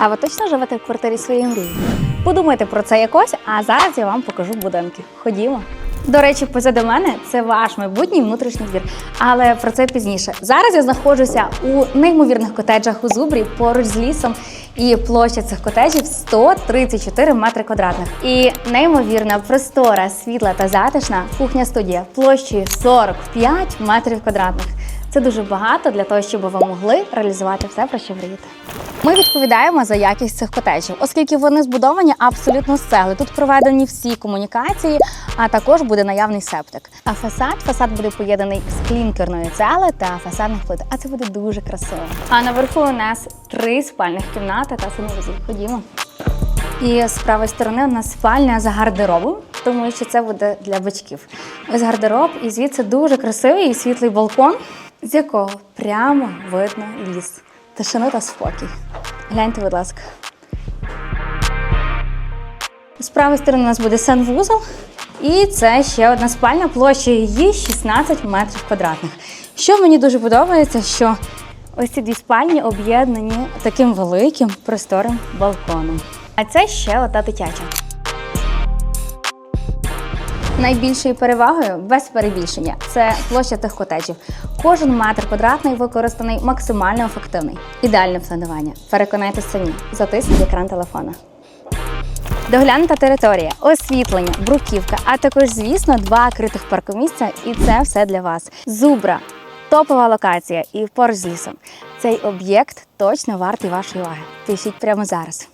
А ви точно живете в квартирі своєї мрії? Подумайте про це якось, а зараз я вам покажу будинки. Ходімо. До речі, позаду мене це ваш майбутній внутрішній двір. Але про це пізніше. Зараз я знаходжуся у неймовірних котеджах у Зубрі поруч з лісом. І площа цих котеджів 134 метри квадратних. І неймовірна, простора, світла та затишна кухня студія площею 45 метрів квадратних. Це дуже багато для того, щоб ви могли реалізувати все, про що мрієте. Ми відповідаємо за якість цих котеджів, оскільки вони збудовані абсолютно з цегли. Тут проведені всі комунікації, а також буде наявний септик. А фасад фасад буде поєднаний з клінкерної цегли та фасадних плит. А це буде дуже красиво. А наверху у нас три спальних кімнати та санвузол. Ходімо. І з правої сторони у нас спальня з гардеробом, тому що це буде для батьків. Ось гардероб, і звідси дуже красивий і світлий балкон, з якого прямо видно ліс. Тишину та спокій. Гляньте, будь ласка. З правої сторони у нас буде санвузол, і це ще одна спальня, площа її 16 метрів квадратних. Що мені дуже подобається, що ось ці дві спальні об'єднані таким великим просторим балконом. А це ще ота дитяча. Найбільшою перевагою без перебільшення це площа тих котеджів. Кожен метр квадратний використаний максимально ефективний. Ідеальне планування. Переконайтеся самі. Затисніть екран телефона. Доглянута територія, освітлення, бруківка, а також, звісно, два критих паркомісця, і це все для вас. Зубра, топова локація і поруч з лісом. Цей об'єкт точно вартий вашої уваги. Пишіть прямо зараз.